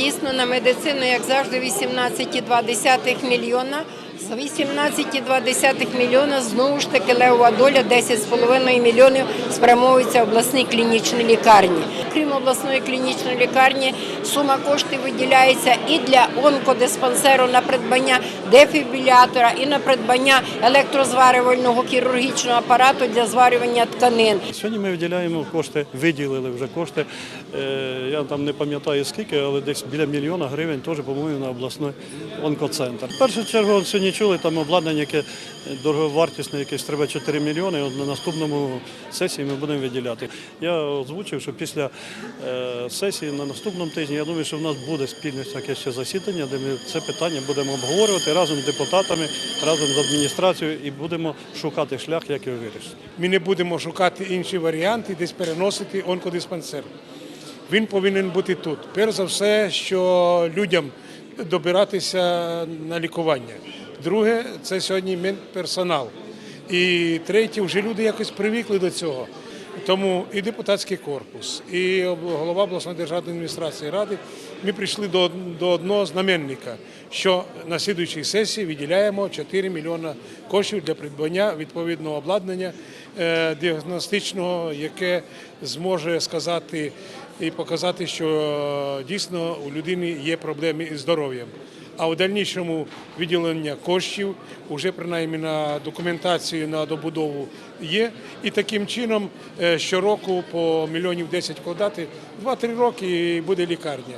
дійсно на медицину, як завжди, 18,2 мільйона. З 18,2 мільйона знову ж таки левова доля 10,5 мільйонів спрямовується в обласній клінічній лікарні. Крім обласної клінічної лікарні, сума коштів виділяється і для онкодиспансеру на придбання дефібрилятора, і на придбання електрозварювального хірургічного апарату для зварювання тканин. Сьогодні ми виділяємо кошти, виділили вже кошти. е, Я там не пам'ятаю скільки, але десь біля мільйона гривень теж, по-моєму, на обласний онкоцентр. В першу чергу сьогодні чули там обладнання, яке дороговартісне, якесь треба 4 мільйони. На наступному сесії ми будемо виділяти. Я озвучив, що після сесії на наступному тижні я думаю, що в нас буде спільне таке ще засідання, де ми це питання будемо обговорювати разом з депутатами, разом з адміністрацією і будемо шукати шлях, як його вирішити. Ми не будемо шукати інші варіанти, десь переносити онкодиспансер. Він повинен бути тут. Перш за все, що людям добиратися на лікування. Друге, це сьогодні медперсонал. І третє, вже люди якось привикли до цього. Тому і депутатський корпус, і голова обласної державної адміністрації ради ми прийшли до, до одного знаменника, що на слідуючій сесії виділяємо 4 мільйони коштів для придбання відповідного обладнання е, діагностичного, яке зможе сказати і показати, що е, дійсно у людини є проблеми із здоров'ям. А в дальнішому виділення коштів вже принаймні на документацію на добудову є. І таким чином е, щороку по мільйонів 10 вкладати 2-3 роки і буде лікарня.